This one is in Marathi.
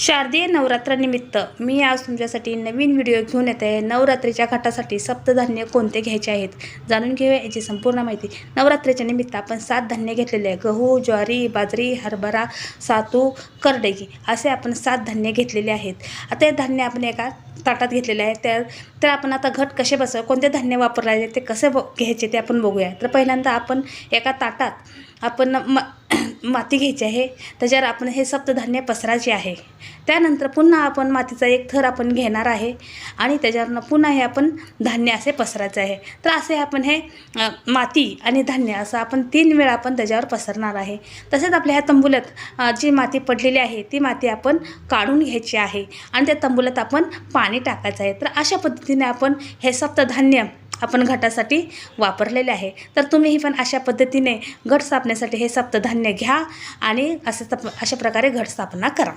शारदीय नवरात्रानिमित्त मी आज तुमच्यासाठी नवीन व्हिडिओ घेऊन येत. आहे नवरात्रीच्या घाटासाठी सप्तधान्य कोणते घ्यायचे आहेत? जाणून घेऊया याची संपूर्ण माहिती. नवरात्रीच्या निमित्त आपण सात धान्य घेतलेले आहे गहू ज्वारी बाजरी हरभरा सातू करडई असे आपण सात धान्य घेतलेले आहेत. आता हे धान्य आपण एका ताटात घेतलेले आहे. त्या तर आपण आता घट कसे बसव कोणते धान्य वापरले ते कसे घ्यायचे ते आपण बघूया. तर पहिल्यांदा आपण एका ताटात आपण म माती घ्यायची आहे. त्याच्यावर आपण हे सप्तधान्य पसरायचे आहे. त्यानंतर पुन्हा आपण मातीचा एक थर आपण घेणार आहे. आणि त्याच्यावरनं पुन्हा हे आपण धान्य असे पसरायचं आहे. तर असे आपण हे माती आणि धान्य असं आपण तीन वेळा आपण त्याच्यावर पसरणार आहे. तसेच आपल्या ह्या तंबुल्यात जी माती पडलेली आहे ती माती आपण काढून घ्यायची आहे. आणि त्या तंबुल्यात आपण पाणी टाकायचं आहे. तर अशा पद्धतीने आपण हे सप्तधान्य आपण घटासाठी वापरलेले आहे. तर तुम्हीही पण अशा पद्धतीने घट स्थापनेसाठी हे सप्तधान्य घ्या आणि असं तप अशा प्रकारे घट स्थापना करा.